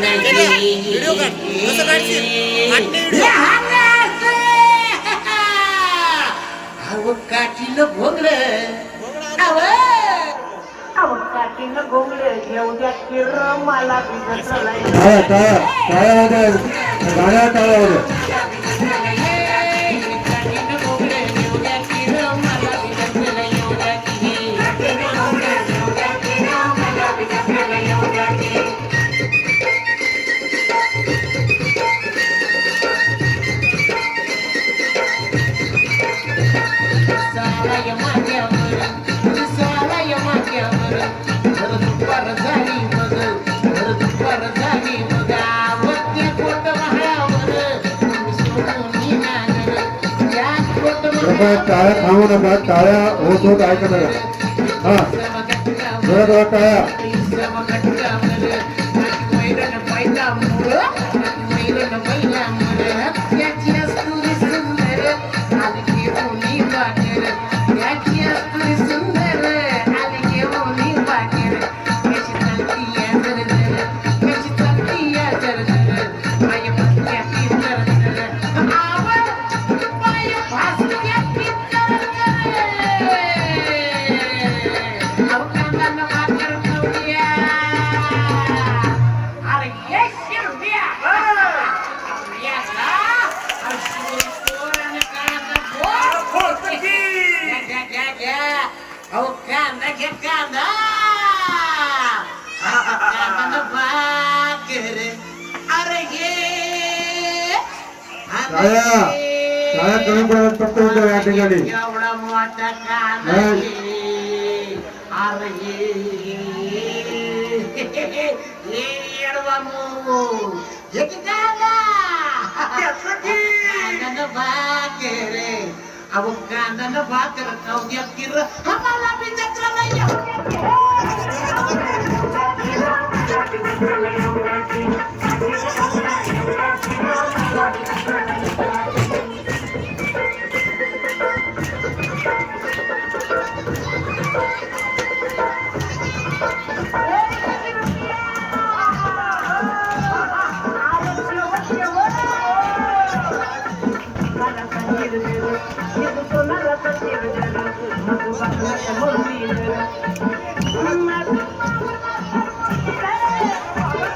Video काढ. कसं काढशील? Video. अहो काठीनं भोगलं. अहो काठीनं भोगलं. येऊ द्या किर मला बिघत टाळ्या टाळ्या टाळ्या कोट टाळ्या थांबू नका टाळ्या होत होत ऐकत नका हा. जोरात जोरात टाळ्या. टाळ्या टाळ्या कमी प्रमाणात फक्त होत्या या ठिकाणी एवढा मोठा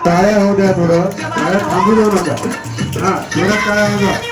टाळ्या होऊ द्या थोडं. टाळ्या थांबू देऊ नका. हा जोरात टाळ्या होऊ द्या.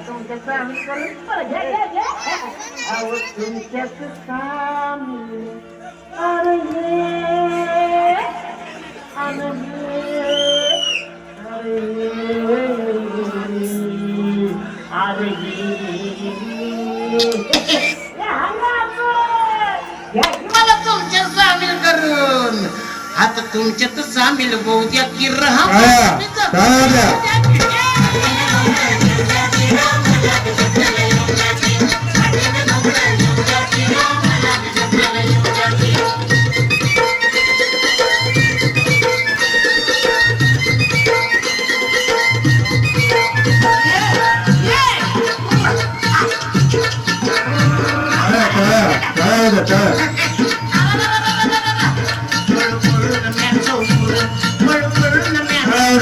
तुमच्या तुमच्या स्वामी करून बरं, घ्या, घ्या, घ्या. अहो, तुमच्याच स्वामी अरे अरे अरे अरे आता तुमच्यात सामील होऊ द्या. की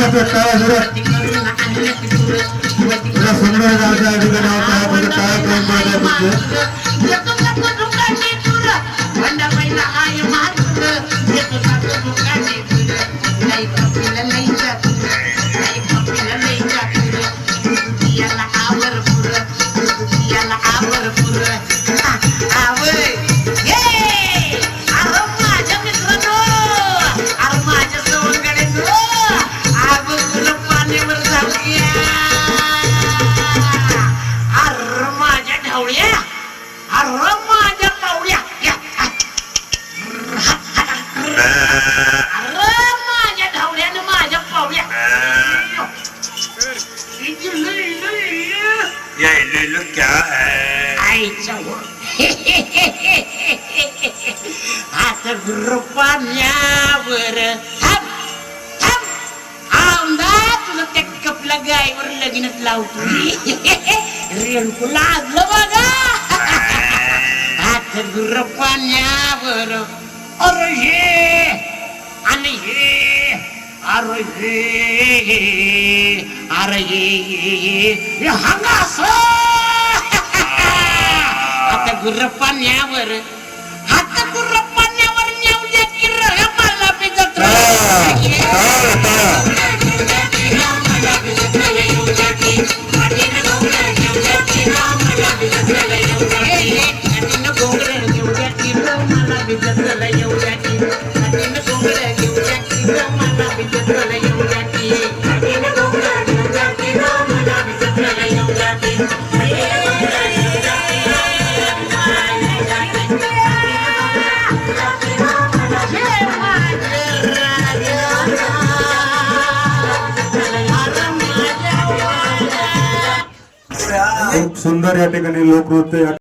टाळ्या टाळ्या वाजवा टाळ्या जोरात गावच्या या ठिकाणी होत आहे म्हणजे काय प्रेम मिळत आहे इथे लय, लय, लय. आईच्या वर. आता पाण्यावर थांब थांब आमदा तुला त्या कपला गायवर लगीनच लावतो रेणकू लाजलं बघा हात गुर पाण्यावर अरे हे आणि हे अरे अरे हे हे हे हंगास आता गुर पाण्यावर हात गुर पाण्यावर नेऊ दे की रे मला पिजत खूप सुंदर या ठिकाणी लोकनृत्य